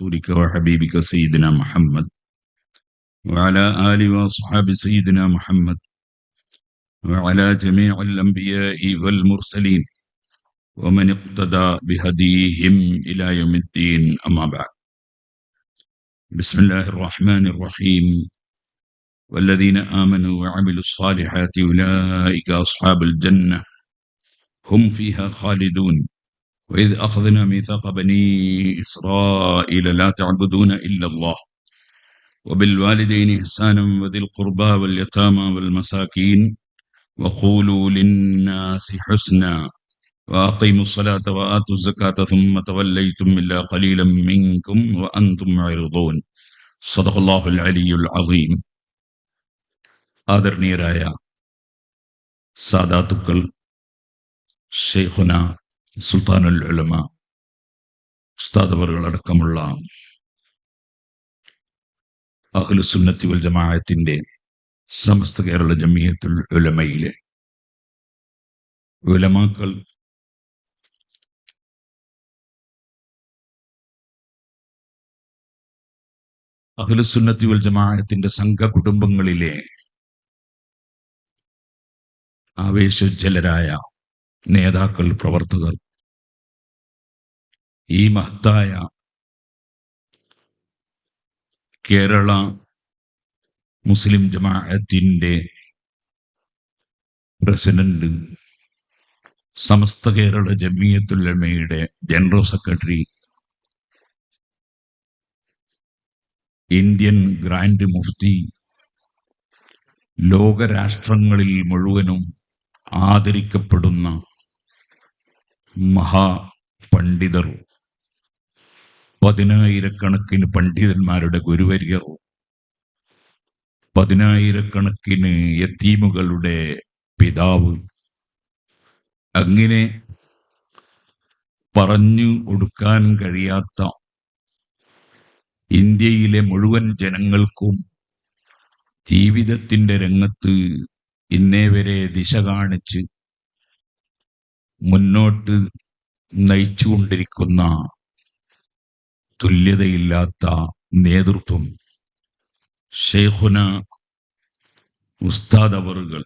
ورسولك وحبيبك سيدنا محمد وعلى آل وأصحاب سيدنا محمد وعلى جميع الأنبياء والمرسلين ومن اقتدى بهديهم إلى يوم الدين أما بعد. بسم الله الرحمن الرحيم. والذين آمنوا وعملوا الصالحات أولئك أصحاب الجنة. هم فيها خالدون. وإذ أخذنا ميثاق بني إسرائيل لا تعبدون إلا الله وبالوالدين إحسانا وذي القربى واليتامى والمساكين وقولوا للناس حسنا وأقيموا الصلاة وآتوا الزكاة ثم توليتم إلا قليلا منكم وأنتم معرضون صدق الله العلي العظيم ആദരണീയരായ സാദാത്തുക്കൾ ഷെയ്ഖുന സുൽത്താനുൽ ഉലമ ഉസ്താദവറുകളടക്കമുള്ള അഖിലുസുന്നത്തി വൽ ജമാഅത്തിന്റെ സമസ്ത കേരള ജമിയത്തുൽ ഉലമയിലെ ഉലമാക്കൾ അഖിലുസുന്നത്തി വൽ ജമാഅത്തിന്റെ സംഘ കുടുംബങ്ങളിലെ ആവേശജ്വലരായ നേതാക്കൾ പ്രവർത്തകർ ഈ മഹത്തായ കേരള മുസ്ലിം ജമാഅത്തിന്റെ പ്രസിഡന്റ് സമസ്ത കേരള ജമിയത്തുല്ലമയുടെ general secretary Indian grand Mufti ലോകരാഷ്ട്രങ്ങളിൽ മുഴുവനും ആദരിക്കപ്പെടുന്ന മഹാ മഹാപണ്ഡിതർ പതിനായിരക്കണക്കിന് പണ്ഡിതന്മാരുടെ ഗുരുവര്യർ പതിനായിരക്കണക്കിന് യത്തീമുകളുടെ പിതാവ് അങ്ങനെ പറഞ്ഞു കൊടുക്കാൻ കഴിയാത്ത ഇന്ത്യയിലെ മുഴുവൻ ജനങ്ങൾക്കും ജീവിതത്തിന്റെ രംഗത്ത് ഇന്നേ വരെ ദിശ കാണിച്ച് മുന്നോട്ട് നയിച്ചുകൊണ്ടിരിക്കുന്ന തുല്യതയില്ലാത്ത നേതൃത്വം. ഷെയ്ഖുന ഉസ്താദ് അവറുകൾ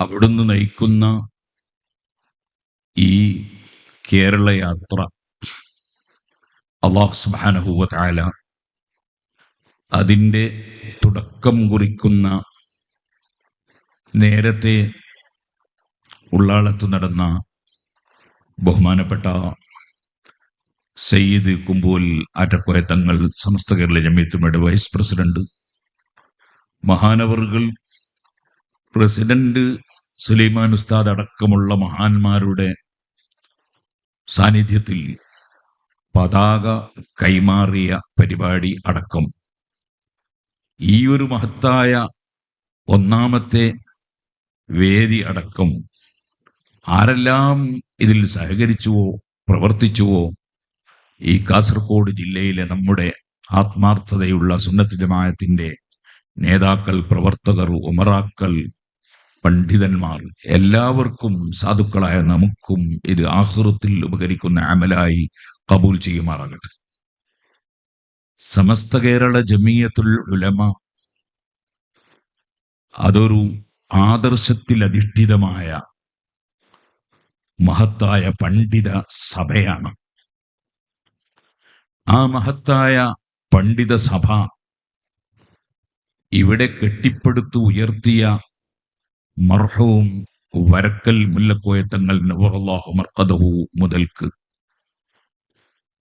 അവിടുന്ന് നയിക്കുന്ന ഈ കേരള യാത്ര അള്ളാഹു സുബാനഹുവല അതിന്റെ തുടക്കം കുറിക്കുന്ന നേരത്തെ ഉള്ളാളത്ത് നടന്ന ബഹുമാനപ്പെട്ട സയ്യിദ് കുമ്പോൽ ആറ്റക്കോയ തങ്ങൾ സമസ്ത കേരള ജമിയത്തുമയുടെ വൈസ് പ്രസിഡന്റ് മഹാനവറുകൾ പ്രസിഡന്റ് സുലൈമാൻ ഉസ്താദ് അടക്കമുള്ള മഹാന്മാരുടെ സാന്നിധ്യത്തിൽ പതാക കൈമാറിയ പരിപാടി അടക്കം. ഈ ഒരു മഹത്തായ ഒന്നാമത്തെ വേദി അടക്കം ആരെല്ലാം ഇതിൽ സഹകരിച്ചുവോ പ്രവർത്തിച്ചുവോ ഈ കാസർഗോഡ് ജില്ലയിലെ നമ്മുടെ ആത്മാർത്ഥതയുള്ള സുന്നത്ത് ജമാഅത്തിന്റെ നേതാക്കൾ പ്രവർത്തകർ ഉമറാക്കൾ പണ്ഡിതന്മാർ എല്ലാവർക്കും സാധുക്കളായ നമുക്കും ഇത് ആഹൃത്തിൽ ഉപകരിക്കുന്ന അമലായി കബൂൽ ചെയ്യുമാറാകട്ടെ. സമസ്ത കേരള ജമീയത്തുൽ ഉലമ അതൊരു ആദർശത്തിൽ അധിഷ്ഠിതമായ മഹത്തായ പണ്ഡിത സഭയാണ്. ആ മഹത്തായ പണ്ഡിത സഭ ഇവിടെ കെട്ടിപ്പടുത്തു ഉയർത്തിയ മർഹവും വരക്കൽ മുല്ലക്കോയത്തങ്ങൾ നവറല്ലാഹു മർക്കദഹു മുതൽക്ക്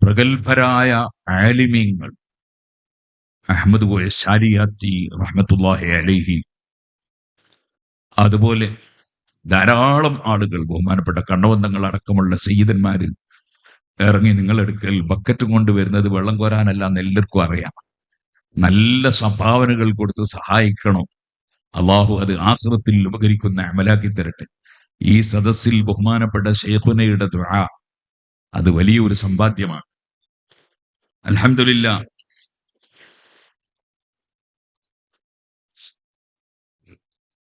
പ്രഗത്ഭരായ ആലിമീങ്ങൾ അഹമ്മദ് കോയ ഷാരിയാത്തി റഹ്മത്തുല്ലാഹി അലൈഹി അതുപോലെ ധാരാളം ആളുകൾ ബഹുമാനപ്പെട്ട കണ്ണവന്തങ്ങൾ അടക്കമുള്ള സയ്യിദന്മാര് ഇറങ്ങി നിങ്ങളെടുക്കൽ ബക്കറ്റ് കൊണ്ട് വരുന്നത് വെള്ളം കോരാനല്ല എല്ലാവർക്കും അറിയാം. നല്ല സംഭാവനകൾ കൊടുത്ത് സഹായിക്കണം. അള്ളാഹു അത് ആശ്രത്തിൽ ഉപകരിക്കുന്ന അമലാക്കി തരട്ടെ. ഈ സദസ്സിൽ ബഹുമാനപ്പെട്ട ഷെയ്ഖുനയുടെ ദുആ അത് വലിയൊരു സമ്പാദ്യമാണ്. അലഹമില്ല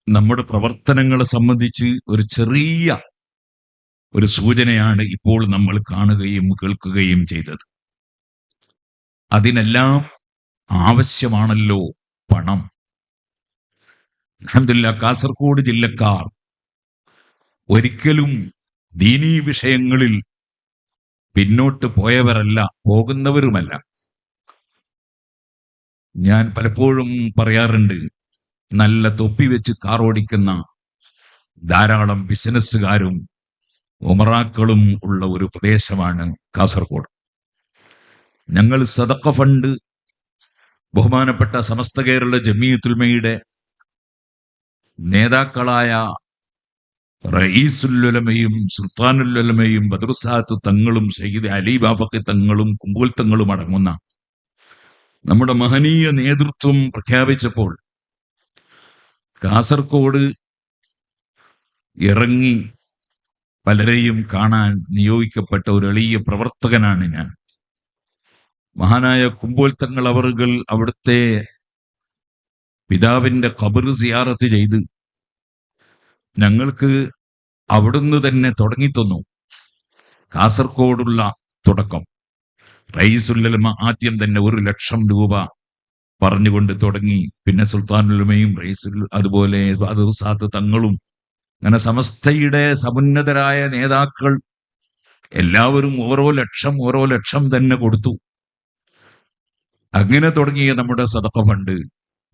നമ്മുടെ പ്രവർത്തനങ്ങളെ സംബന്ധിച്ച് ഒരു ചെറിയ ഒരു സൂചനയാണ് ഇപ്പോൾ നമ്മൾ കാണുകയും കേൾക്കുകയും ചെയ്തത്. അതിനെല്ലാം ആവശ്യമാണല്ലോ പണം. അഹമ്മദില്ല കാസർഗോഡ് ജില്ലക്കാർ ഒരിക്കലും ദീനീ വിഷയങ്ങളിൽ പിന്നോട്ട് പോയവരല്ല പോകുന്നവരുമല്ല. ഞാൻ പലപ്പോഴും പറയാറുണ്ട് നല്ല തൊപ്പി വെച്ച് കാറോടിക്കുന്ന ധാരാളം ബിസിനസ്സുകാരും ഉമറാക്കളും ഉള്ള ഒരു പ്രദേശമാണ് കാസർഗോഡ്. ഞങ്ങൾ സദക്ക ഫണ്ട് ബഹുമാനപ്പെട്ട സമസ്ത കേരള ജമീയത്തുൽമയുടെ നേതാക്കളായ റയീസുല്ലുലമയും സുൽത്താനുല്ലുലമയും ബദറുസാത്ത് തങ്ങളും സയ്യിദ് അലി ബാഫക്കി തങ്ങളും കുമ്പൂൽ തങ്ങളും അടങ്ങുന്ന നമ്മുടെ മഹനീയ നേതൃത്വം പ്രഖ്യാപിച്ചപ്പോൾ കാസർഗോഡ് ഇറങ്ങി പലരെയും കാണാൻ നിയോഗിക്കപ്പെട്ട ഒരു എളിയ പ്രവർത്തകനാണ് ഞാൻ. മഹാനായ കുമ്പോൽ തങ്ങൾ അവറുകൾ അവിടുത്തെ പിതാവിന്റെ ഖബർ സിയാറത്ത് ചെയ്ത് ഞങ്ങൾക്ക് അവിടുന്ന് തന്നെ തുടങ്ങിത്തന്നു. കാസർഗോഡുള്ള തുടക്കം. റൈസുല്ലമ ആദ്യം തന്നെ ഒരു ലക്ഷം രൂപ പറഞ്ഞുകൊണ്ട് തുടങ്ങി. പിന്നെ സുൽത്താനുലമയും റൈസുൽ അതുപോലെ സാത്ത് തങ്ങളും അങ്ങനെ സമസ്തയുടെ സമുന്നതരായ നേതാക്കൾ എല്ലാവരും ഓരോ ലക്ഷം ഓരോ ലക്ഷം തന്നെ കൊടുത്തു. അങ്ങനെ തുടങ്ങിയ നമ്മുടെ സദക്ക ഫണ്ട്.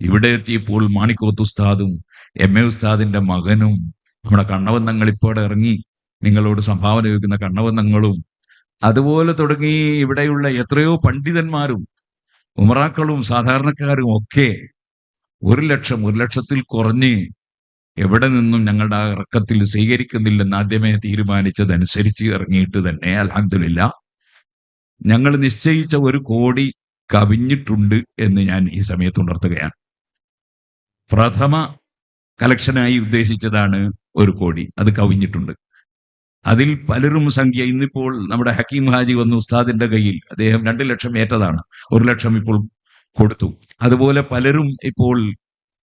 ഇവിടെ എത്തിയപ്പോൾ മാണിക്കോത്ത് ഉസ്താദും എം എ ഉസ്താദിന്റെ മകനും നമ്മുടെ കണ്ണവന്നങ്ങൾ ഇപ്പോൾ ഇറങ്ങി നിങ്ങളോട് സംഭാവന ചോദിക്കുന്ന കണ്ണവന്നങ്ങളും അതുപോലെ തുടങ്ങി ഇവിടെയുള്ള എത്രയോ പണ്ഡിതന്മാരും ഉമറാക്കളും സാധാരണക്കാരും ഒക്കെ ഒരു ലക്ഷം ഒരു ലക്ഷത്തിൽ കുറഞ്ഞ് എവിടെ നിന്നും ഞങ്ങളുടെ ആ ഇറക്കത്തിൽ സ്വീകരിക്കുന്നില്ലെന്ന് ആദ്യമേ തീരുമാനിച്ചതനുസരിച്ച് ഇറങ്ങിയിട്ട് തന്നെ അലഹദില്ല ഞങ്ങൾ നിശ്ചയിച്ച ഒരു കോടി കവിഞ്ഞിട്ടുണ്ട് എന്ന് ഞാൻ ഈ സമയത്ത് ഉണർത്തുകയാണ്. പ്രഥമ കലക്ഷനായി ഉദ്ദേശിച്ചതാണ് ഒരു കോടി അത് കവിഞ്ഞിട്ടുണ്ട്. അതിൽ പലരും സംഖ്യ ഇന്നിപ്പോൾ നമ്മുടെ ഹക്കീം ഹാജി വന്നു ഉസ്താദിന്റെ കയ്യിൽ അദ്ദേഹം രണ്ട് ലക്ഷം ഏറ്റതാണ് ഒരു ലക്ഷം ഇപ്പോൾ കൊടുത്തു. അതുപോലെ പലരും ഇപ്പോൾ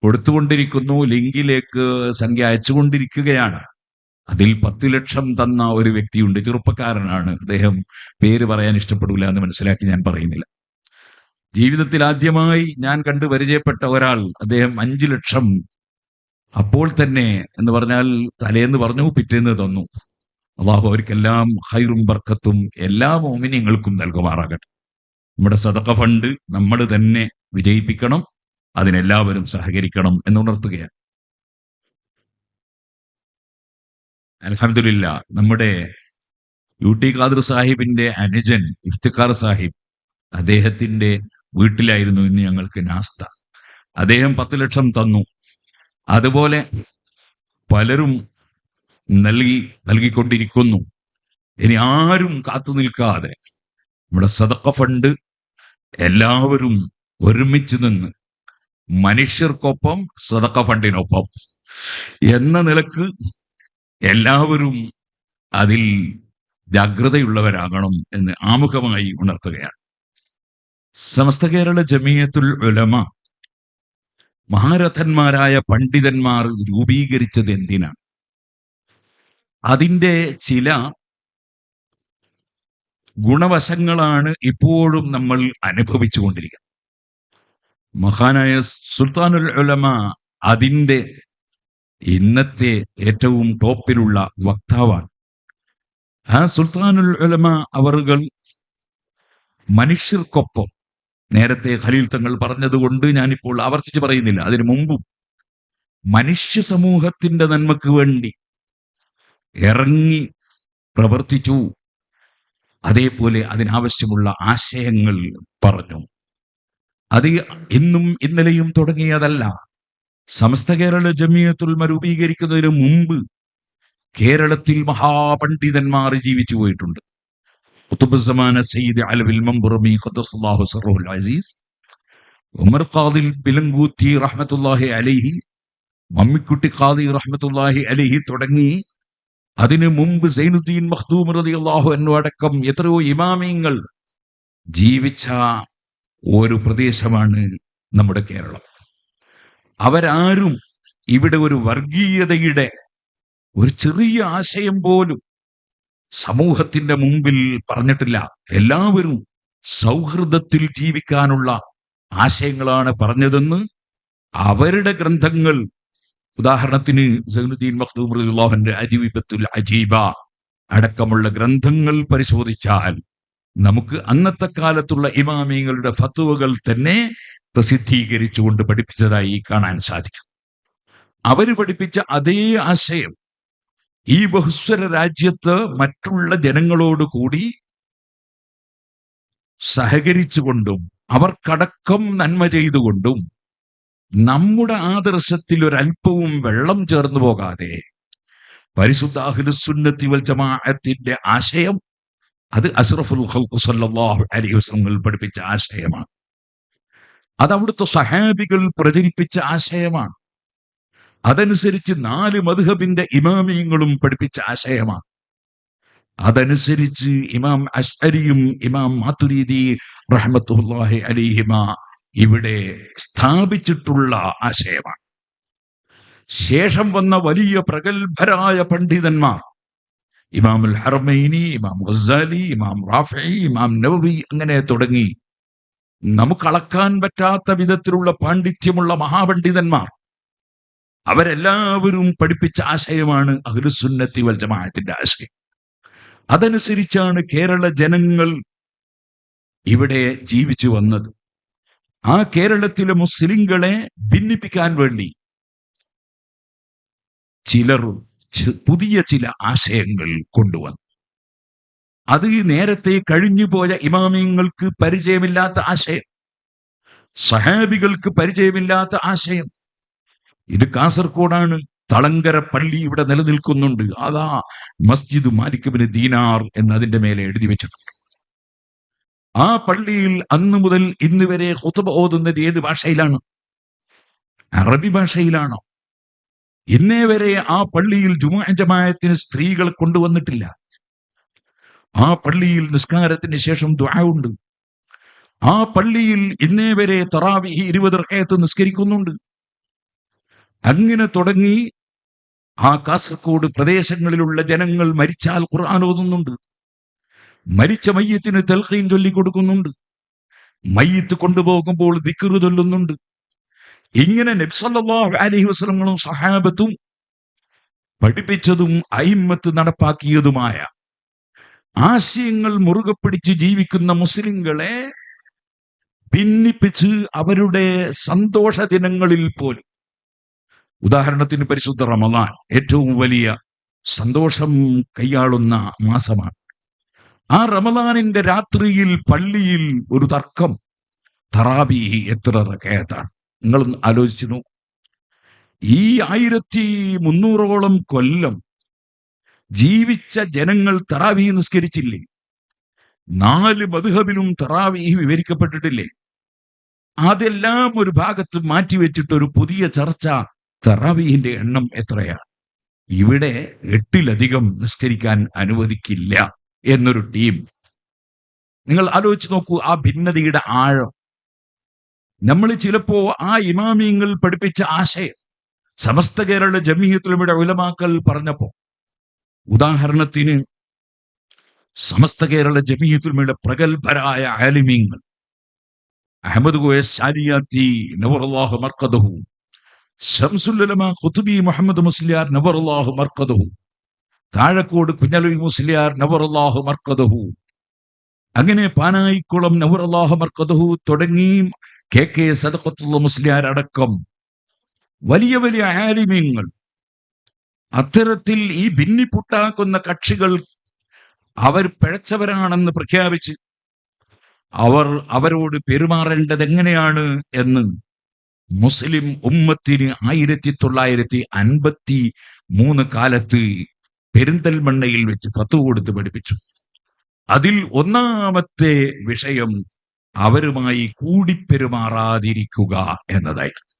കൊടുത്തുകൊണ്ടിരിക്കുന്നു ലിങ്കിലേക്ക് സംഖ്യ അയച്ചുകൊണ്ടിരിക്കുകയാണ്. അതിൽ പത്ത് ലക്ഷം തന്ന ഒരു വ്യക്തിയുണ്ട്. ചെറുപ്പക്കാരനാണ്. അദ്ദേഹം പേര് പറയാൻ ഇഷ്ടപ്പെടില്ല എന്ന് മനസ്സിലാക്കി ഞാൻ പറയുന്നില്ല. ജീവിതത്തിൽ ആദ്യമായി ഞാൻ കണ്ടു പരിചയപ്പെട്ട ഒരാൾ അദ്ദേഹം അഞ്ചു ലക്ഷം അപ്പോൾ തന്നെ എന്ന് പറഞ്ഞാൽ തലേന്ന് പറഞ്ഞു പിറ്റേന്ന് തന്നു. അള്ളാഹു അവർക്കെല്ലാം ഹൈറും ബർക്കത്തും എല്ലാ മോമിനിയങ്ങൾക്കും നൽകുമാറാകട്ടെ. നമ്മുടെ സതക ഫണ്ട് നമ്മൾ തന്നെ വിജയിപ്പിക്കണം. അതിനെല്ലാവരും സഹകരിക്കണം എന്നുണർത്തുകയാണ് അലഹമില്ല നമ്മുടെ യു ടി ഖാദർ സാഹിബിന്റെ അനുജൻ ഇഫ്തിഖാർ സാഹിബ് അദ്ദേഹത്തിന്റെ വീട്ടിലായിരുന്നു ഇന്ന് ഞങ്ങൾക്ക് നാസ്ത. അദ്ദേഹം പത്ത് ലക്ഷം തന്നു. അതുപോലെ പലരും നൽകി നൽകിക്കൊണ്ടിരിക്കുന്നു. ഇനി ആരും കാത്തു നിൽക്കാതെ നമ്മുടെ സദക്ക ഫണ്ട് എല്ലാവരും ഒരുമിച്ച് നിന്ന് മനുഷ്യർക്കൊപ്പം സ്വതക്ക ഫണ്ടിനൊപ്പം. എന്ന നിലയ്ക്ക് എല്ലാവരും അതിൽ ജാഗ്രതയുള്ളവരാകണം എന്ന് ആമുഖമായി ഉണർത്തുകയാണ്. സമസ്ത കേരള ജമീയത്തുൽ ഉലമ മഹാരഥന്മാരായ പണ്ഡിതന്മാർ രൂപീകരിച്ചത് എന്തിനാണ് അതിന്റെ ചില ഗുണവശങ്ങളാണ് ഇപ്പോഴും നമ്മൾ അനുഭവിച്ചുകൊണ്ടിരിക്കുന്നത്. മഹാനായ സുൽത്താനുൽ ഉലമ അതിന്റെ ഇന്നത്തെ ഏറ്റവും ടോപ്പിലുള്ള വക്താവാണ്. ആ സുൽത്താനുൽ ഉലമ അവറുകൾ മനുഷ്യർക്കൊപ്പം നേരത്തെ ഖലീൽ തങ്ങൾ പറഞ്ഞതുകൊണ്ട് ഞാനിപ്പോൾ ആവർത്തിച്ച് പറയുന്നില്ല. അതിനു മുമ്പും മനുഷ്യ സമൂഹത്തിന്റെ നന്മക്ക് വേണ്ടി ഇറങ്ങി പ്രവർത്തിച്ചു. അതേപോലെ അതിനാവശ്യമുള്ള ആശയങ്ങൾ പറഞ്ഞു. അത് ഇന്നും ഇന്നലെയും തുടങ്ങിയതല്ല. സമസ്ത കേരള ജമിയത്തുൽമ രൂപീകരിക്കുന്നതിന് മുമ്പ് കേരളത്തിൽ മഹാപണ്ഡിതന്മാർ ജീവിച്ചു പോയിട്ടുണ്ട്. കുത്തുബുസമാന സയ്യിദ് അലവിൽ മമ്പുറമി ഖദ്ദസുല്ലാഹു സറഹുൽ അസീസ് ഉമർ ഖാദിൽ പിലങ്കൂത്തി റഹ്മത്തുല്ലാഹി അലൈഹി മമ്മിക്കുട്ടി ഖാദി റഹ്മത്തുല്ലാഹി അലൈഹി തുടങ്ങി. അതിനു മുമ്പ് സൈനുദ്ദീൻ മഖ്ദൂം റളിയല്ലാഹു അൻഹു അടക്കം എത്രയോ ഇമാമിയങ്ങൾ ജീവിച്ച ഒരു പ്രദേശമാണ് നമ്മുടെ കേരളം. അവരാരും ഇവിടെ ഒരു വർഗീയതയുടെ ഒരു ചെറിയ ആശയം പോലും സമൂഹത്തിന്റെ മുമ്പിൽ പറഞ്ഞിട്ടില്ല. എല്ലാവരും സൗഹൃദത്തിൽ ജീവിക്കാനുള്ള ആശയങ്ങളാണ് പറഞ്ഞതെന്ന് അവരുടെ ഗ്രന്ഥങ്ങൾ ഉദാഹരണത്തിന് സൈനുദ്ദീൻ മഖ്ദൂം റളിയല്ലാഹുവിന്റെ അജീബത്തുൽ അജീബ അടക്കമുള്ള ഗ്രന്ഥങ്ങൾ പരിശോധിച്ചാൽ നമുക്ക് അന്നത്തെ കാലത്തുള്ള ഇമാമിയങ്ങളുടെ ഫത്തുവകൾ തന്നെ പ്രസിദ്ധീകരിച്ചുകൊണ്ട് പഠിപ്പിച്ചതായി കാണാൻ സാധിക്കും. അവർ പഠിപ്പിച്ച അതേ ആശയം ഈ ബഹുസ്വര രാജ്യത്ത് മറ്റുള്ള ജനങ്ങളോട് കൂടി സഹകരിച്ചുകൊണ്ടും അവർക്കടക്കം നന്മ ചെയ്തുകൊണ്ടും നമ്മുടെ ആദർശത്തിൽ ഒരല്പവും വെള്ളം ചേർന്നു പോകാതെ പരിശുദ്ധ അഹ്ലുസുന്നത്തി വൽ ജമാഅത്തിന്റെ ആശയം അത് അസ്റഫുൽ ഖൽഖ് സല്ലല്ലാഹു അലൈഹി വസല്ലം പഠിപ്പിച്ച ആശയമാണ്. അത് അവിടുത്തെ സഹാബികൾ പ്രചരിപ്പിച്ച ആശയമാണ്. അതനുസരിച്ച് നാല് മധുഹബിന്റെ ഇമാമിയങ്ങളും പഠിപ്പിച്ച ആശയമാണ്. അതനുസരിച്ച് ഇമാം അഷ്അരിയും ഇമാം മാതുരീദി റഹ്മത്തുല്ലാഹി അലിഹിമ ഇവിടെ സ്ഥാപിച്ചിട്ടുള്ള ആശയമാണ്. ശേഷം വന്ന വലിയ പ്രഗത്ഭരായ പണ്ഡിതന്മാർ ഇമാമുൽ ഹർമൈനി ഇമാം ഗസാലി ഇമാം റാഫി ഇമാം നവവി അങ്ങനെ തുടങ്ങി. നമുക്ക് അളക്കാൻ പറ്റാത്ത വിധത്തിലുള്ള പാണ്ഡിത്യമുള്ള മഹാപണ്ഡിതന്മാർ. അവരെല്ലാവരും പഠിപ്പിച്ച ആശയമാണ് അഖിലുസുന്നത്തി വൽ ജമാഅത്തിന്റെ ആശയം. അതനുസരിച്ചാണ് കേരള ജനങ്ങൾ ഇവിടെ ജീവിച്ചു വന്നത്. ആ കേരളത്തിലെ മുസ്ലിങ്ങളെ ഭിന്നിപ്പിക്കാൻ വേണ്ടി ചിലർ പുതിയ ചില ആശയങ്ങൾ കൊണ്ടുവന്നു. അത് നേരത്തെ കഴിഞ്ഞുപോയ ഇമാമിയങ്ങൾക്ക് പരിചയമില്ലാത്ത ആശയം. സഹാബികൾക്ക് പരിചയമില്ലാത്ത ആശയം. ഇത് കാസർഗോഡാണ്. തളങ്കര പള്ളി ഇവിടെ നിലനിൽക്കുന്നുണ്ട്. അതാ മസ്ജിദ് മാലിക്കബിന് ദീനാർ എന്നതിന്റെ മേലെ എഴുതി വെച്ചിട്ടുണ്ട്. ആ പള്ളിയിൽ അന്നു മുതൽ ഇന്ന് വരെ ഹുതബ ഓതുന്നത് ഏത് ഭാഷയിലാണ്? അറബി ഭാഷയിലാണോ? ഇന്നേ വരെ ആ പള്ളിയിൽ ജുമാ ജമായത്തിന് സ്ത്രീകൾ കൊണ്ടുവന്നിട്ടില്ല. ആ പള്ളിയിൽ നിസ്കാരത്തിന് ശേഷം ദുആ ഉണ്ട്. ആ പള്ളിയിൽ ഇന്നേ വരെ തറാവി ഇരുപത് റക്കയത്ത് നിസ്കരിക്കുന്നുണ്ട്. അങ്ങനെ തുടങ്ങി ആ കാസർഗോഡ് പ്രദേശങ്ങളിലുള്ള ജനങ്ങൾ മരിച്ചാൽ ഖുർആൻ ഓതുന്നുണ്ട്. മരിച്ച മയ്യത്തിന് തെൽക്കയും ചൊല്ലിക്കൊടുക്കുന്നുണ്ട്. മയ്യത്ത് കൊണ്ടുപോകുമ്പോൾ ദിക്കറു ചൊല്ലുന്നുണ്ട്. ഇങ്ങനെ നബ്സല്ലാഹു അലഹി വസ്ലങ്ങളും സഹാബത്തും പഠിപ്പിച്ചതും അയിമ്മത്ത് നടപ്പാക്കിയതുമായ ആശയങ്ങൾ മുറുകെ പിടിച്ച് ജീവിക്കുന്ന മുസ്ലിങ്ങളെ ഭിന്നിപ്പിച്ച് അവരുടെ സന്തോഷ ദിനങ്ങളിൽ പോലും. ഉദാഹരണത്തിന് പരിശുദ്ധ റമദാൻ ഏറ്റവും വലിയ സന്തോഷം കൈയാളുന്ന മാസമാണ്. ആ റമദാനിന്റെ രാത്രിയിൽ പള്ളിയിൽ ഒരു തർക്കം തറാബി എത്ര റക്കയത്താണ് നിങ്ങൾ ആലോചിച്ചു നോക്കൂ. ഈ ആയിരത്തി മുന്നൂറോളം കൊല്ലം ജീവിച്ച ജനങ്ങൾ തറാവി നിസ്കരിച്ചില്ലേ? നാല് മധുഹബിലും തറാവി വിവരിക്കപ്പെട്ടിട്ടില്ലേ? അതെല്ലാം ഒരു ഭാഗത്ത് മാറ്റിവെച്ചിട്ട് ഒരു പുതിയ ചർച്ച തറാവീഹിന്റെ എണ്ണം എത്രയാണ്? ഇവിടെ എട്ടിലധികം നിസ്കരിക്കാൻ അനുവദിക്കില്ല എന്നൊരു ടീം. നിങ്ങൾ ആലോചിച്ച് നോക്കൂ ആ ഭിന്നതയുടെ ആഴം. നമ്മൾ ചിലപ്പോ ആ ഇമാമിയങ്ങൾ പഠിപ്പിച്ച ആശയം സമസ്ത കേരള ജമീയത്തിലൂടെ ഉലമാക്കൽ പറഞ്ഞപ്പോ ഉദാഹരണത്തിന് സമസ്ത കേരള ജമീയത്തിലൂടെ പ്രഗത്ഭരായ ആലിമീങ്ങൾ അഹമ്മദ് ശാരിയാത്തി നവറുല്ലാഹു മർക്കദഹു ഷംസുല്ലമ ഖുതുബി മുഹമ്മദ് മുസ്ലിയാർ നവറുല്ലാഹു മർക്കദഹു താഴക്കോട് കുഞ്ഞലവി മുസ്ലിയാർ നവറുല്ലാഹു മർക്കദഹു. അങ്ങനെ പാനായിക്കുളം നവറുല്ലാഹു മർക്കദഹു തുടങ്ങി കെ കെ സദഖത്തുള്ള മുസ്ലിയാരടക്കം വലിയ വലിയ ആലിമ്യങ്ങൾ അത്തരത്തിൽ ഈ ഭിന്നിപ്പുട്ടാക്കുന്ന കക്ഷികൾ അവർ പിഴച്ചവരാണെന്ന് പ്രഖ്യാപിച്ച് അവർ അവരോട് പെരുമാറേണ്ടത് എങ്ങനെയാണ് എന്ന് മുസ്ലിം ഉമ്മത്തിന് ആയിരത്തി തൊള്ളായിരത്തി അൻപത്തി മൂന്ന് കാലത്ത് പെരിന്തൽമണ്ണയിൽ വെച്ച് ഫത്തു കൊടുത്ത് പഠിപ്പിച്ചു. അതിൽ ഒന്നാമത്തെ വിഷയം അവരുമായി കൂടിപ്പെരുമാറാതിരിക്കുക എന്നതായിരുന്നു.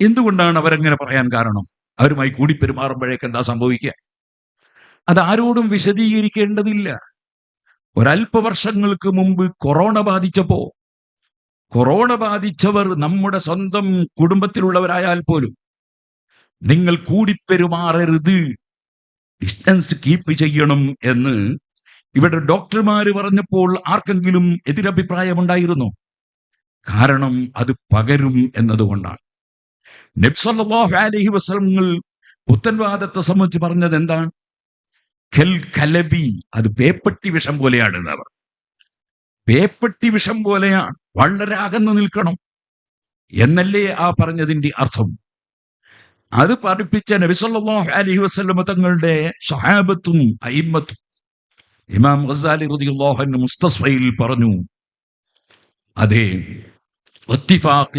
എന്തുകൊണ്ടാണ് അവരങ്ങനെ പറയാൻ കാരണം? അവരുമായി കൂടിപ്പെരുമാറുമ്പോഴേക്ക് എന്താ സംഭവിക്കുക? അത് ആരോടും വിശദീകരിക്കേണ്ടതില്ല. ഒരല്പ വർഷങ്ങൾക്ക് മുമ്പ് കൊറോണ ബാധിച്ചപ്പോ കൊറോണ ബാധിച്ചവർ നമ്മുടെ സ്വന്തം കുടുംബത്തിലുള്ളവരായാൽ പോലും നിങ്ങൾ കൂടിപ്പെരുമാറരുത്. ഡിസ്റ്റൻസ് കീപ്പ് ചെയ്യണം എന്ന് ഇവിടെ ഡോക്ടർമാർ പറഞ്ഞപ്പോൾ ആർക്കെങ്കിലും എതിരഭിപ്രായമുണ്ടായിരുന്നു? കാരണം അത് പകരും എന്നതുകൊണ്ടാണ്. നബ്സല്ലാഹു അലൈഹി വസല്ലങ്ങൾ പുത്തൻവാദത്തെ സംബന്ധിച്ച് പറഞ്ഞത് എന്താണ്? ഖൽ കലബി അത് പേപ്പട്ടി വിഷം പോലെയാണ് അവർ പേപ്പട്ടി വിഷം പോലെയാണ്. വളരെ അകന്നു നിൽക്കണം എന്നല്ലേ ആ പറഞ്ഞതിന്റെ അർത്ഥം? അത് പഠിപ്പിച്ച നബിസല്ലാഹു അലഹി വസല്ലമ തങ്ങളുടെ സഹാബത്തും അയിമത്തും ഇമാം ഖസാലി അൻഹു മുസ്തസ്ഫയിൽ പറഞ്ഞു അതെ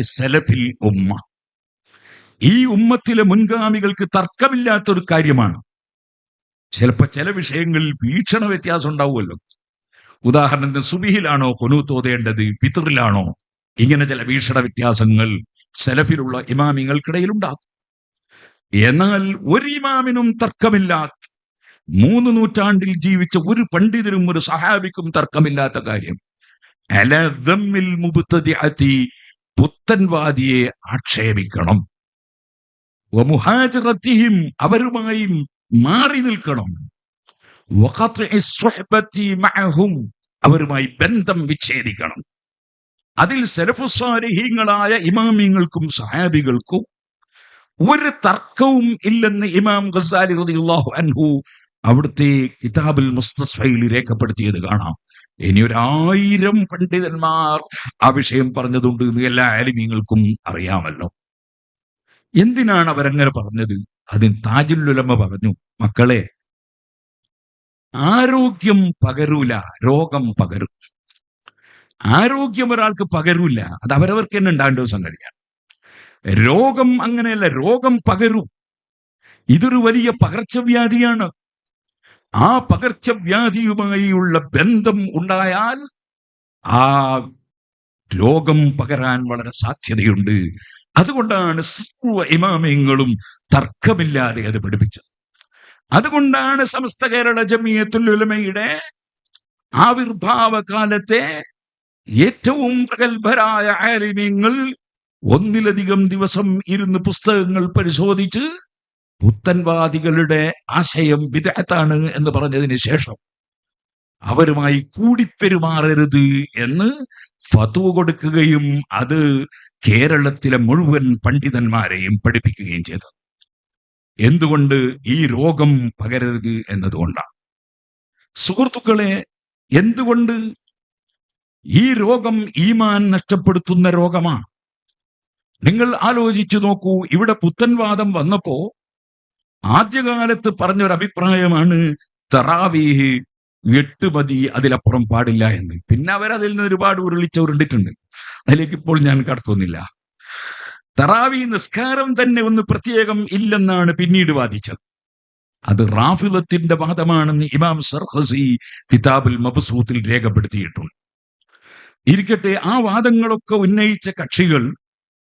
സലഫിൽ ഉമ്മ. ഈ ഉമ്മത്തിലെ മുൻഗാമികൾക്ക് തർക്കമില്ലാത്തൊരു കാര്യമാണ്. ചിലപ്പോൾ ചില വിഷയങ്ങളിൽ വീക്ഷണ വ്യത്യാസം ഉണ്ടാവുമല്ലോ. ഉദാഹരണത്തിന് സുബിഹിലാണോ കൊനൂത്ത് ഓതേണ്ടത് പിതറിലാണോ ഇങ്ങനെ ചില വീക്ഷണ വ്യത്യാസങ്ങൾ സെലഫിലുള്ള ഇമാമിങ്ങൾക്കിടയിൽ ഉണ്ടാകും എന്നാൽ ഒരു ഇമാമിനും തർക്കമില്ലാത്ത മൂന്ന് നൂറ്റാണ്ടിൽ ജീവിച്ച ഒരു പണ്ഡിതരും ഒരു സഹാബിക്കും തർക്കമില്ലാത്ത കാര്യം. പുത്തൻവാദിയെ ആക്ഷേപിക്കണം. വമുഹാജറത്തിഹിം അവരുമായി മാറി നിൽക്കണം. അവരുമായി ബന്ധം വിച്ഛേദിക്കണം. അതിൽ സെലഫുസ്വാരഹീങ്ങളായ ഇമാമിങ്ങൾക്കും സഹാബികൾക്കും ഒരു തർക്കവും ഇല്ലെന്ന് ഇമാം ഗസാലി റളിയല്ലാഹു അൻഹു അവിടുത്തെ കിതാബുൽ മുസ്തസ്ഫയിൽ രേഖപ്പെടുത്തിയത് കാണാം. ഇനി ഒരായിരം പണ്ഡിതന്മാർ ആ വിഷയം പറഞ്ഞതുണ്ട് എന്ന് എല്ലാ ആലിമീങ്ങൾക്കും അറിയാമല്ലോ. എന്തിനാണ് അവരങ്ങനെ പറഞ്ഞത്? അതിന് താജുല്ലുലമ പറഞ്ഞു മക്കളെ ആരോഗ്യം പകരൂല രോഗം പകരും. ആരോഗ്യം ഒരാൾക്ക് പകരൂല അത് അവരവർക്ക് തന്നെ ഉണ്ടാകേണ്ട സംഗതിയാണ്. രോഗം അങ്ങനെയല്ല രോഗം പകരൂ. ഇതൊരു വലിയ പകർച്ചവ്യാധിയാണ്. ആ പകർച്ചവ്യാധിയുമായുള്ള ബന്ധം ഉണ്ടായാൽ ആ രോഗം പകരാൻ വളരെ സാധ്യതയുണ്ട്. അതുകൊണ്ടാണ് സർവ ഇമാമിയങ്ങളും തർക്കമില്ലാതെ അത് പഠിപ്പിച്ചത്. അതുകൊണ്ടാണ് സമസ്ത കേരള ജമിയത്തുൽ ഉലമയുടെ ആവിർഭാവ കാലത്തെ ഏറ്റവും പ്രഗത്ഭരായ ആലിമ്യങ്ങൾ ഒന്നിലധികം ദിവസം ഇരുന്ന് പുസ്തകങ്ങൾ പരിശോധിച്ച് പുത്തൻവാദികളുടെ ആശയം വിദഗ്ധാണ് എന്ന് പറഞ്ഞതിന് ശേഷം അവരുമായി കൂടിപ്പെരുമാറരുത് എന്ന് ഫത്വ കൊടുക്കുകയും അത് കേരളത്തിലെ മുഴുവൻ പണ്ഡിതന്മാരെയും പഠിപ്പിക്കുകയും ചെയ്തത് എന്തുകൊണ്ട് ഈ രോഗം പകരരുത് എന്നതുകൊണ്ടാണ്. സുഹൃത്തുക്കളെ എന്തുകൊണ്ട് ഈ രോഗം ഈമാൻ നഷ്ടപ്പെടുത്തുന്ന രോഗമാണ്? നിങ്ങൾ ആലോചിച്ചു നോക്കൂ ഇവിടെ പുത്തൻവാദം വന്നപ്പോ ആദ്യകാലത്ത് പറഞ്ഞൊരു അഭിപ്രായമാണ് തറാവീഹ് എട്ട് മതി അതിലപ്പുറം പാടില്ല എന്ന്. പിന്നെ അവരതിൽ നിന്ന് ഒരുപാട് ഉരുളിച്ചവരുണ്ടിട്ടുണ്ട് അതിലേക്ക് ഇപ്പോൾ ഞാൻ കടക്കുന്നില്ല. തറാവി നിസ്കാരം തന്നെ ഒന്ന് പ്രത്യേകം ഇല്ലെന്നാണ് പിന്നീട് വാദിച്ചത്. അത് റാഫിലത്തിന്റെ വാദമാണെന്ന് ഇമാം സർഹസി കിതാബുൽ മബസൂത്തിൽ രേഖപ്പെടുത്തിയിട്ടുണ്ട്. ഇരിക്കട്ടെ ആ വാദങ്ങളൊക്കെ ഉന്നയിച്ച കക്ഷികൾ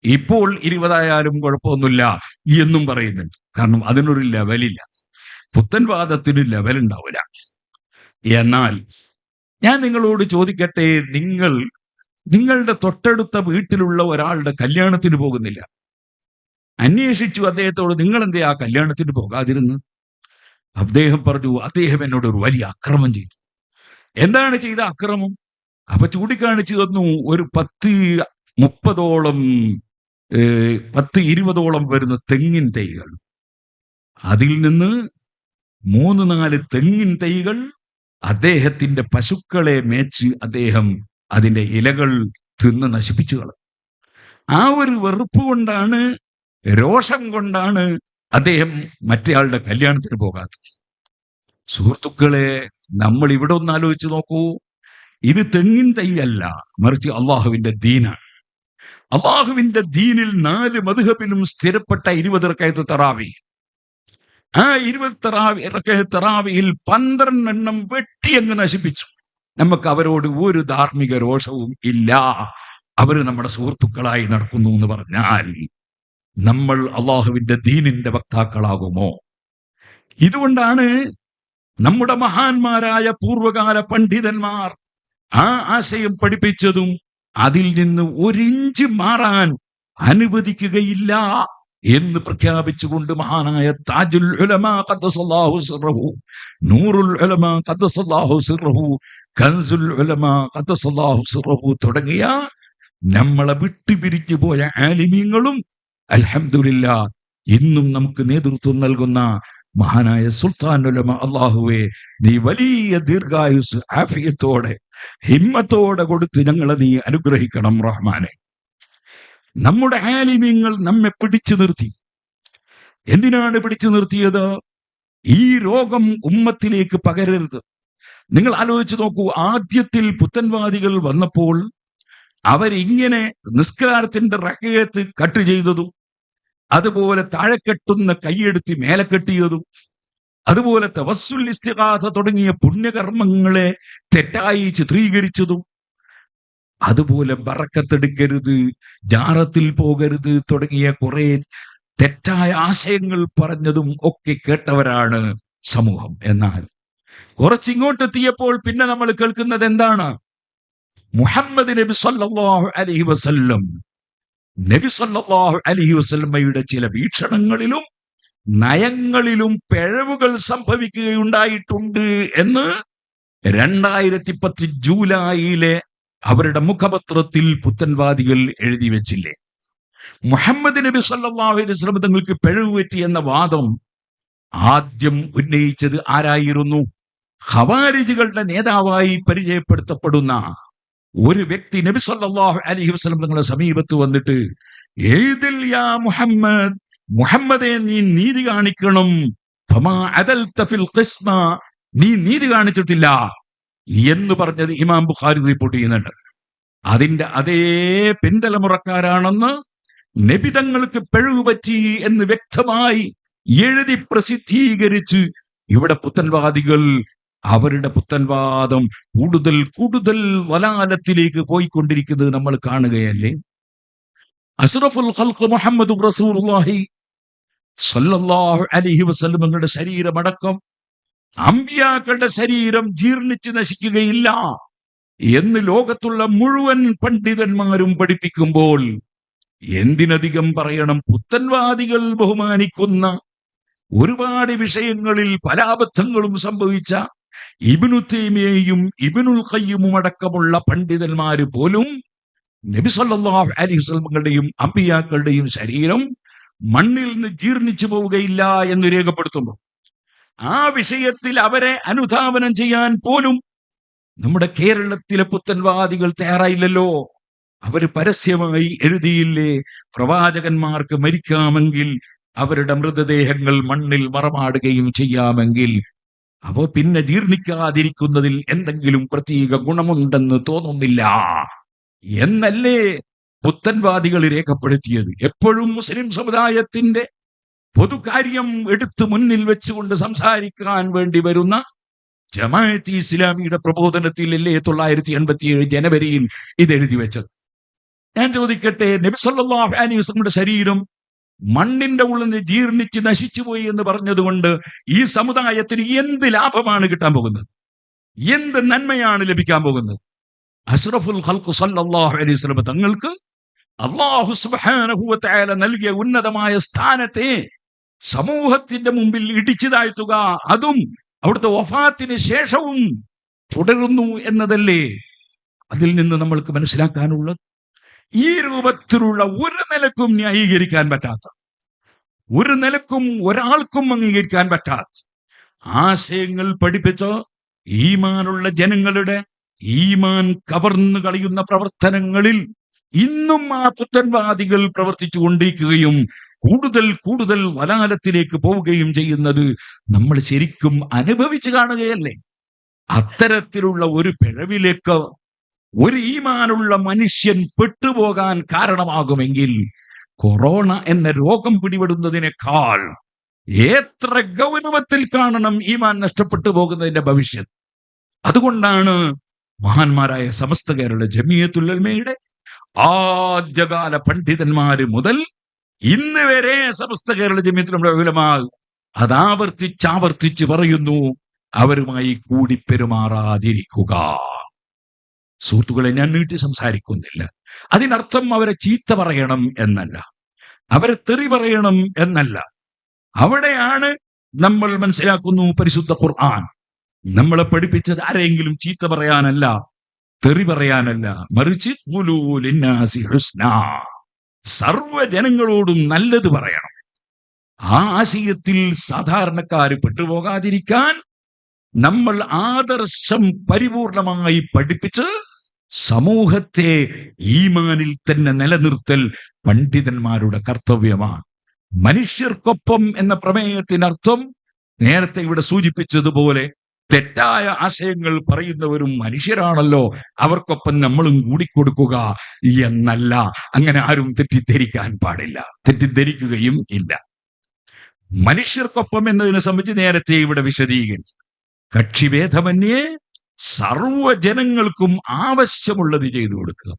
ഇപ്പോൾ ഇരുപതായാലും കുഴപ്പമൊന്നുമില്ല എന്നും പറയുന്നുണ്ട്. കാരണം അതിനൊരു ലെവലില്ല പുത്തൻവാദത്തിന് ലെവൽ ഉണ്ടാവില്ല. എന്നാൽ ഞാൻ നിങ്ങളോട് ചോദിക്കട്ടെ നിങ്ങൾ നിങ്ങളുടെ തൊട്ടടുത്ത വീട്ടിലുള്ള ഒരാളുടെ കല്യാണത്തിന് പോകുന്നില്ല. അന്വേഷിച്ചു അദ്ദേഹത്തോട് നിങ്ങൾ എന്തേ ആ കല്യാണത്തിന് പോകാതിരുന്ന്? അദ്ദേഹം പറഞ്ഞു അദ്ദേഹം എന്നോട് ഒരു വലിയ അക്രമം ചെയ്തു. എന്താണ് ചെയ്ത അക്രമം? അപ്പൊ ചൂണ്ടിക്കാണിച്ചു തന്നു ഒരു പത്ത് മുപ്പതോളം പത്ത് ഇരുപതോളം വരുന്ന തെങ്ങിൻ തൈകൾ. അതിൽ നിന്ന് മൂന്ന് നാല് തെങ്ങിൻ തൈകൾ അദ്ദേഹത്തിന്റെ പശുക്കളെ മേച്ച് അദ്ദേഹം അതിന്റെ ഇലകൾ തിന്ന് നശിപ്പിച്ചു കളഞ്ഞു. ആ ഒരു വെറുപ്പ് കൊണ്ടാണ് രോഷം കൊണ്ടാണ് അദ്ദേഹം മറ്റേയാളുടെ കല്യാണത്തിന് പോകാത്തത്. സുഹൃത്തുക്കളെ നമ്മൾ ഇവിടെ ഒന്ന് ആലോചിച്ച് നോക്കൂ. ഇത് തെങ്ങിൻ തൈയല്ല മറിച്ച് അള്ളാഹുവിന്റെ ദീനാണ്. അള്ളാഹുവിന്റെ ദീനിൽ നാല് മധുഹബിലും സ്ഥിരപ്പെട്ട ഇരുപത് റക്കയത്ത് തറാവി. ഇരുപത് തറാവി തറാവിയിൽ പന്ത്രണ്ടെണ്ണം വെട്ടി അങ്ങ് നശിപ്പിച്ചു. നമുക്ക് അവരോട് ഒരു ധാർമ്മിക രോഷവും ഇല്ല. അവർ നമ്മുടെ സുഹൃത്തുക്കളായി നടക്കുന്നു എന്ന് പറഞ്ഞാൽ നമ്മൾ അള്ളാഹുവിന്റെ ദീനിന്റെ വക്താക്കളാകുമോ? ഇതുകൊണ്ടാണ് നമ്മുടെ മഹാന്മാരായ പൂർവകാല പണ്ഡിതന്മാർ ആ ആശയം പഠിപ്പിച്ചതും അതിൽ നിന്ന് ഒരിഞ്ച് മാറാൻ അനുവദിക്കുകയില്ല. എന്ന് പ്രഖ്യാപിച്ചുകൊണ്ട് മഹാനായ താജുൽ നൂറുൽ തുടങ്ങിയ നമ്മളെ വിട്ടുപിരിഞ്ഞു പോയ ആലിമീങ്ങളും അലഹമില്ല ഇന്നും നമുക്ക് നേതൃത്വം നൽകുന്ന മഹാനായ സുൽത്താൻ ഉലമ അള്ളാഹുവെ നീ വലിയ ദീർഘായുസ് ആഫിയത്തോടെ ഹിമ്മത്തോടെ കൊടുത്ത് ഞങ്ങളെ നീ അനുഗ്രഹിക്കണം റഹ്മാനെ. നമ്മുടെ ആലിമ്യങ്ങൾ നമ്മെ പിടിച്ചു നിർത്തി. എന്തിനാണ് പിടിച്ചു നിർത്തിയത്? ഈ രോഗം ഉമ്മത്തിലേക്ക് പകരരുത്. നിങ്ങൾ ആലോചിച്ച് നോക്കൂ ആദ്യത്തിൽ പുത്തൻവാദികൾ വന്നപ്പോൾ അവരിങ്ങനെ നിസ്കാരത്തിന്റെ റക്കയത്ത് കട്ട് ചെയ്തതും അതുപോലെ താഴെ കെട്ടുന്ന കൈയെടുത്ത് മേലെ കെട്ടിയതും അതുപോലെ തവസ്സുൽ ഇസ്തിഹാസ തുടങ്ങിയ പുണ്യകർമ്മങ്ങളെ തെറ്റായി ചിത്രീകരിച്ചതും അതുപോലെ ബറക്കത്തെടുക്കരുത് ജാറത്തിൽ പോകരുത് തുടങ്ങിയ കുറെ തെറ്റായ ആശയങ്ങൾ പറഞ്ഞതും ഒക്കെ കേട്ടവരാണ് സമൂഹം. എന്നാൽ കുറച്ചിങ്ങോട്ടെത്തിയപ്പോൾ പിന്നെ നമ്മൾ കേൾക്കുന്നത് എന്താണ്? മുഹമ്മദ് നബി സല്ലാഹു അലഹി വസല്ലം നബി സല്ലാഹു അലഹി വസല്ലമയുടെ ചില വീക്ഷണങ്ങളിലും നയങ്ങളിലും പിഴവുകൾ സംഭവിക്കുകയുണ്ടായിട്ടുണ്ട് എന്ന് രണ്ടായിരത്തി പത്ത് ജൂലൈയിലെ അവരുടെ മുഖപത്രത്തിൽ പുത്തൻവാദികൾ എഴുതി വെച്ചില്ലേ? മുഹമ്മദ് നബി സല്ലല്ലാഹു അലൈഹി തങ്ങൾക്ക് പിഴവ് പറ്റി എന്ന വാദം ആദ്യം ഉന്നയിച്ചത് ആരായിരുന്നു? ഖവാരിജുകളുടെ നേതാവായി പരിചയപ്പെടുത്തപ്പെടുന്ന ഒരു വ്യക്തി നബി സല്ലാഹു അലൈഹി വസല്ലം തങ്ങളുടെ സമീപത്ത് വന്നിട്ട് ഏതിൽ യാ മുഹമ്മദ്? മുഹമ്മദെ നീ നീതി കാണിക്കണം. നീ നീതി കാണിച്ചിട്ടില്ല. എന്ന് പറഞ്ഞത് ഇമാം ബുഖാരി റിപ്പോർട്ട് ചെയ്യുന്നുണ്ട്. അതിന്റെ അതേ പിന്തലമുറക്കാരാണെന്ന് നിബിതങ്ങൾക്ക് പിഴവ് പറ്റി എന്ന് വ്യക്തമായി എഴുതി പ്രസിദ്ധീകരിച്ച് ഇവിടെ പുത്തൻവാദികൾ അവരുടെ പുത്തൻവാദം കൂടുതൽ കൂടുതൽ വലാലത്തിലേക്ക് പോയിക്കൊണ്ടിരിക്കുന്നത് നമ്മൾ കാണുകയല്ലേ? അഷ്റഫുൽ ഖൽഖ് മുഹമ്മദ് റസൂലുള്ളാഹി സല്ലാഹു അലൈഹി വസ്ലമങ്ങളുടെ ശരീരമടക്കം അമ്പിയാക്കളുടെ ശരീരം ജീർണിച്ച് നശിക്കുകയില്ല എന്ന് ലോകത്തുള്ള മുഴുവൻ പണ്ഡിതന്മാരും പഠിപ്പിക്കുമ്പോൾ എന്തിനധികം പറയണം? പുത്തൻവാദികൾ ബഹുമാനിക്കുന്ന ഒരുപാട് വിഷയങ്ങളിൽ പല അബദ്ധങ്ങളും സംഭവിച്ച ഇബിനു തേമിയയും ഇബിനുൽ ഖയ്യുമും അടക്കമുള്ള പണ്ഡിതന്മാര് പോലും നബി സല്ലല്ലാഹു അലൈഹി അമ്പിയാക്കളുടെയും ശരീരം മണ്ണിൽ നിന്ന് ജീർണിച്ചു പോവുകയില്ല എന്ന് രേഖപ്പെടുത്തുന്നു. ആ വിഷയത്തിൽ അവരെ അനുധാവനം ചെയ്യാൻ പോലും നമ്മുടെ കേരളത്തിലെ പുത്തൻവാദികൾ തയ്യാറായില്ലല്ലോ. അവർ പരസ്യമായി എഴുതിയില്ലേ പ്രവാചകന്മാർക്ക് മരിക്കാമെങ്കിൽ അവരുടെ മൃതദേഹങ്ങൾ മണ്ണിൽ മറമാടുകയും ചെയ്യാമെങ്കിൽ അവ പിന്നെ ജീർണിക്കാതിരിക്കുന്നതിൽ എന്തെങ്കിലും പ്രത്യേക ഗുണമുണ്ടെന്ന് തോന്നുന്നില്ല. എന്നല്ലേ പുത്തൻവാദികൾ രേഖപ്പെടുത്തിയത്? എപ്പോഴും മുസ്ലിം സമുദായത്തിന്റെ പൊതുകാര്യം എടുത്ത് മുന്നിൽ വെച്ചുകൊണ്ട് സംസാരിക്കാൻ വേണ്ടി വരുന്ന ജമാഅത്തി ഇസ്ലാമിയുടെ പ്രബോധനത്തിലല്ലേ തൊള്ളായിരത്തി എൺപത്തി ഏഴ് ജനുവരിയിൽ ഇത് എഴുതി വെച്ചത്. ഞാൻ ചോദിക്കട്ടെ നബി സല്ലല്ലാഹു അലൈഹി ശരീരം മണ്ണിന്റെ ഉള്ളിൽ നിന്ന് ജീർണിച്ച് നശിച്ചുപോയി എന്ന് പറഞ്ഞതുകൊണ്ട് ഈ സമുദായത്തിന് എന്ത് ലാഭമാണ് കിട്ടാൻ പോകുന്നത്? എന്ത് നന്മയാണ് ലഭിക്കാൻ പോകുന്നത്? അഷ്റഫുൽ ഖൽഖ് സല്ലല്ലാഹു അലൈഹി വസല്ലം തങ്ങൾക്ക് അള്ളാഹു സുബ്ഹാനഹു നൽകിയ ഉന്നതമായ സ്ഥാനത്തെ സമൂഹത്തിന്റെ മുമ്പിൽ ഇടിച്ചു താഴ്ത്തുക അതും അവിടുത്തെ വഫാത്തിന് ശേഷവും തുടരുന്നു എന്നതല്ലേ അതിൽ നിന്ന് നമ്മൾക്ക് മനസ്സിലാക്കാനുള്ളത്? ഈ രൂപത്തിലുള്ള ഒരു നിലക്കും ന്യായീകരിക്കാൻ പറ്റാത്ത ഒരു നിലക്കും ഒരാൾക്കും അംഗീകരിക്കാൻ പറ്റാത്ത ആശയങ്ങൾ പഠിപ്പിച്ച ഈമാനുള്ള ജനങ്ങളുടെ ഈമാൻ കവർന്നു കളയുന്ന പ്രവർത്തനങ്ങളിൽ ഇന്നും ആ പുത്തൻവാദികൾ പ്രവർത്തിച്ചു കൊണ്ടിരിക്കുകയും കൂടുതൽ കൂടുതൽ വലാലത്തിലേക്ക് പോവുകയും ചെയ്യുന്നത് നമ്മൾ ശരിക്കും അനുഭവിച്ചു കാണുകയല്ലേ? അത്തരത്തിലുള്ള ഒരു പിഴവിലേക്ക് ഒരു ഈമാനുള്ള മനുഷ്യൻ പെട്ടുപോകാൻ കാരണമാകുമെങ്കിൽ കൊറോണ എന്ന രോഗം പിടിപെടുന്നതിനേക്കാൾ എത്ര ഗൗരവത്തിൽ കാണണം ഈമാൻ നഷ്ടപ്പെട്ടു പോകുന്നതിന്റെ ഭവിഷ്യത്ത്? അതുകൊണ്ടാണ് മഹാന്മാരായ സമസ്ത കേരള ജമിയത്തുല്ലമയുടെ ആദ്യകാല പണ്ഡിതന്മാര് മുതൽ ഇന്ന് വരെ സമസ്ത കേരള ജമിയത്തുള്ള ഉലമാ അതാവർത്തിച്ചാവർത്തിച്ച് പറയുന്നു അവരുമായി കൂടി പെരുമാറാതിരിക്കുക. സുഹൃത്തുക്കളെ ഞാൻ നീട്ടി സംസാരിക്കുന്നില്ല. അതിനർത്ഥം അവരെ ചീത്ത പറയണം എന്നല്ല. അവരെ തെറി പറയണം എന്നല്ല. അവിടെയാണ് നമ്മൾ മനസ്സിലാക്കുന്നു പരിശുദ്ധ ഖുർആൻ. നമ്മളെ പഠിപ്പിച്ചത് ആരെങ്കിലും ചീത്ത പറയാനല്ല തെറി പറയാനല്ല. മറിച്ച് ഖുലൂ ലിന്നാസി ഹുസ്നാ. സർവ ജനങ്ങളോടും നല്ലത് പറയണം ആ ആശയത്തിൽ സാധാരണക്കാർ പെട്ടുപോകാതിരിക്കാൻ നമ്മൾ ആദർശം പരിപൂർണമായി പഠിപ്പിച്ച് സമൂഹത്തെ ഈമാനിൽ തന്നെ നിലനിർത്തൽ പണ്ഡിതന്മാരുടെ കർത്തവ്യമാണ് മനുഷ്യർക്കൊപ്പം എന്ന പ്രമേയത്തിനർത്ഥം നേരത്തെ ഇവിടെ സൂചിപ്പിച്ചതുപോലെ തെറ്റായ ആശയങ്ങൾ പറയുന്നവരും മനുഷ്യരാണല്ലോ. അവർക്കൊപ്പം നമ്മളും കൂടിക്കൊടുക്കുക എന്നല്ല. അങ്ങനെ ആരും തെറ്റിദ്ധരിക്കാൻ പാടില്ല. തെറ്റിദ്ധരിക്കുകയും ഇല്ല. മനുഷ്യർക്കൊപ്പം എന്നതിനെ സംബന്ധിച്ച് നേരത്തെ ഇവിടെ വിശദീകരിച്ചു. കക്ഷിഭേദമന്യേ സർവജനങ്ങൾക്കും ആവശ്യമുള്ളത് ചെയ്തു കൊടുക്കുക.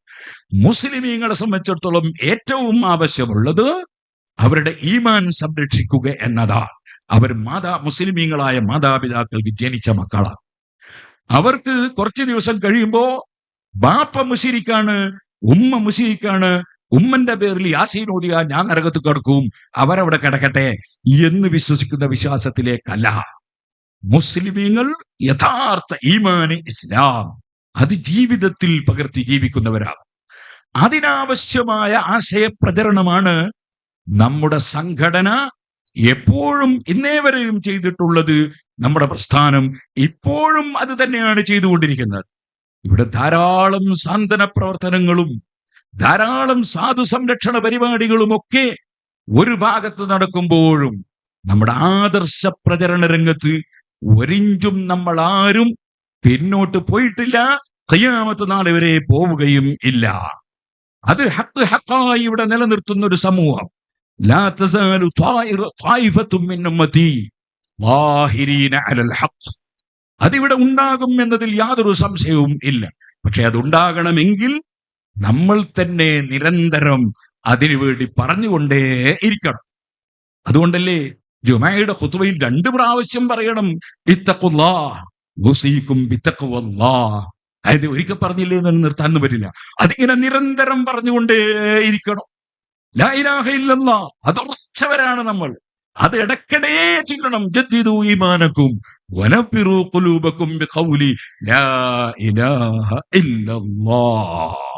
മുസ്ലിമീങ്ങളെ സംബന്ധിച്ചിടത്തോളം ഏറ്റവും ആവശ്യമുള്ളത് അവരുടെ ഈമാൻ സംരക്ഷിക്കുക എന്നതാണ്. അവർ മാതാ മുസ്ലിമീങ്ങളായ മാതാപിതാക്കൾക്ക് ജനിച്ച മക്കളാണ് അവർക്ക് കുറച്ച് ദിവസം കഴിയുമ്പോ ബാപ്പ മുസിരിക്കാണ് ഉമ്മ മുസിരിക്കാണ് ഉമ്മന്റെ പേരിൽ യാസീൻ ഓടിയ ഞാൻ നരകത്ത് കിടക്കും അവരവിടെ കിടക്കട്ടെ എന്ന് വിശ്വസിക്കുന്ന വിശ്വാസത്തിലേക്കല്ല. മുസ്ലിമീങ്ങൾ യഥാർത്ഥ ഈമാന് ഇസ്ലാം അത് ജീവിതത്തിൽ പകർത്തി ജീവിക്കുന്നവരാണ്. അതിനാവശ്യമായ ആശയപ്രചരണമാണ് നമ്മുടെ സംഘടന എപ്പോഴും ഇന്നേ വരെയും ചെയ്തിട്ടുള്ളത് നമ്മുടെ പ്രസ്ഥാനം ഇപ്പോഴും അത് തന്നെയാണ് ചെയ്തുകൊണ്ടിരിക്കുന്നത്. ഇവിടെ ധാരാളം സാന്ത്വന പ്രവർത്തനങ്ങളും ധാരാളം സാധു സംരക്ഷണ പരിപാടികളും ഒക്കെ ഒരു ഭാഗത്ത് നടക്കുമ്പോഴും നമ്മുടെ ആദർശ പ്രചരണ രംഗത്ത് ഒരിഞ്ചും നമ്മൾ ആരും പിന്നോട്ട് പോയിട്ടില്ല കയ്യാമത്ത് നാളെ വരെ പോവുകയും ഇല്ല. അത് ഹക്ക് ഹക്കായി ഇവിടെ നിലനിർത്തുന്ന ഒരു സമൂഹം. അതിവിടെ ഉണ്ടാകും എന്നതിൽ യാതൊരു സംശയവും ഇല്ല. പക്ഷെ അതുണ്ടാകണമെങ്കിൽ നമ്മൾ തന്നെ നിരന്തരം അതിനുവേണ്ടി പറഞ്ഞുകൊണ്ടേ ഇരിക്കണം. അതുകൊണ്ടല്ലേ ജുമയുടെ ഹുത്തുവയിൽ രണ്ട് പ്രാവശ്യം പറയണം ഇത്തക്കുല്ലാസീക്കും അതായത് ഒരിക്കൽ പറഞ്ഞില്ലേ എന്ന് നിർത്താൻ പറ്റില്ല. അതിങ്ങനെ നിരന്തരം പറഞ്ഞുകൊണ്ടേ ഇരിക്കണം. അത് ഉറച്ചവരാണ് നമ്മൾ. അത് ഇടയ്ക്കിടെ ചൊല്ലണം ജദ്ദിദു ഈമാനക്കും വനഫിറു ഖുലൂബക്കും ബിഖൗലി ലാ ഇലാഹ ഇല്ലല്ലാഹ്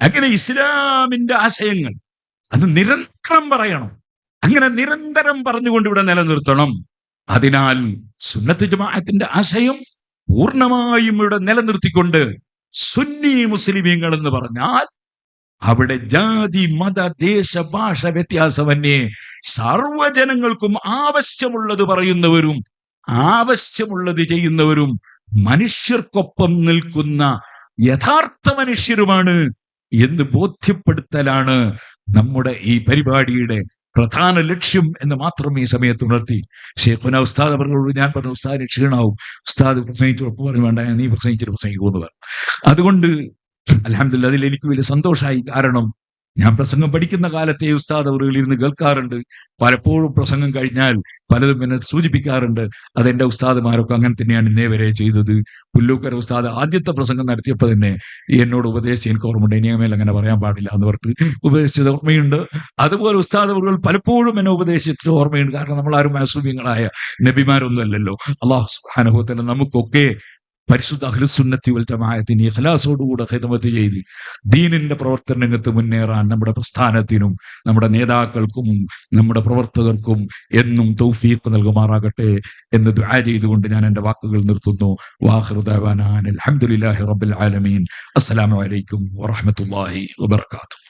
അങ്ങനെ ഇസ്ലാമിന്റെ ആശയങ്ങൾ അത് നിരന്തരം പറയണം. അങ്ങനെ നിരന്തരം പറഞ്ഞുകൊണ്ട് ഇവിടെ നിലനിർത്തണം. അതിനാൽ സുന്നത്ത് ജമാഅത്തിന്റെ ആശയം പൂർണമായും ഇവിടെ നിലനിർത്തിക്കൊണ്ട് സുന്നി മുസ്ലിമീങ്ങൾ എന്ന് പറഞ്ഞാൽ അവിടെ ജാതി മത ദേശ ഭാഷ വ്യത്യാസമന്യേ സർവജനങ്ങൾക്കും ആവശ്യമുള്ളത് പറയുന്നവരും ആവശ്യമുള്ളത് ചെയ്യുന്നവരും മനുഷ്യർക്കൊപ്പം നിൽക്കുന്ന യഥാർത്ഥ മനുഷ്യരുമാണ് എന്ന് ബോധ്യപ്പെടുത്തലാണ് നമ്മുടെ ഈ പരിപാടിയുടെ പ്രധാന ലക്ഷ്യം എന്ന് മാത്രം ഈ സമയത്ത് ഉണർത്തി. ഷേഖുന ഉസ്താദ് അവരോട് ഞാൻ പറഞ്ഞു ഉസ്താദിന് ക്ഷീണാവും ഉസ്താദ് പ്രസംഗിച്ചു ഉറപ്പ് പറഞ്ഞു വേണ്ട നീ പ്രസംഗിച്ചിട്ട് പ്രസംഗിക്കുമെന്ന് പറഞ്ഞു. അതുകൊണ്ട് അലഹമില്ല അതിൽ എനിക്ക് വലിയ സന്തോഷമായി കാരണം ഞാൻ പ്രസംഗം പഠിക്കുന്ന കാലത്തെ ഉസ്താദ് അവറുകളിൽ ഇരുന്ന് കേൾക്കാറുണ്ട്. പലപ്പോഴും പ്രസംഗം കഴിഞ്ഞാൽ പലതും എന്നെ സൂചിപ്പിക്കാറുണ്ട് അതെന്റെ ഉസ്താദുമാരൊക്കെ അങ്ങനെ തന്നെയാണ് ഇന്നേ വരെ ചെയ്തത്. പുല്ലൂക്കര ഉസ്താദ് ആദ്യത്തെ പ്രസംഗം നടത്തിയപ്പോൾ തന്നെ എന്നോട് ഉപദേശിച്ച് എനിക്ക് ഓർമ്മയുണ്ട് ഇനിയമേൽ അങ്ങനെ പറയാൻ പാടില്ല എന്ന് പറഞ്ഞിട്ട് ഉപദേശിച്ചത് ഓർമ്മയുണ്ട്. അതുപോലെ ഉസ്താദ് അവറുകൾ പലപ്പോഴും എന്നെ ഉപദേശിച്ചിട്ട് ഓർമ്മയുണ്ട്. കാരണം നമ്മളാരും മാസൂമ്യങ്ങളായ നബിമാരൊന്നും അല്ലല്ലോ. അള്ളാഹു സുഹാനുഭവത്തിന് നമുക്കൊക്കെ പരിശുദ്ധ അഹ്ലുസുന്നത്തി വൽ ജമാഅത്തിന് ഇഖ്ലാസോടുകൂടെ ഖിദ്മത്ത് ചെയ്ത് ദീനിന്റെ പ്രവർത്തന രംഗത്ത് മുന്നേറാൻ നമ്മുടെ പ്രസ്ഥാനത്തിനും നമ്മുടെ നേതാക്കൾക്കും നമ്മുടെ പ്രവർത്തകർക്കും എന്നും തൗഫീഖ് നൽകുമാറാകട്ടെ എന്ന് ദുആ ചെയ്തുകൊണ്ട് ഞാൻ എന്റെ വാക്കുകൾ നിർത്തുന്നു. വാഹൃദാൻ അലഹമുല്ലാഹി റബ്ബിൽ ആലമീൻ. അസ്സലാമു അലൈക്കും വറഹ്മത്തുള്ളാഹി വബർക്കാത്തു.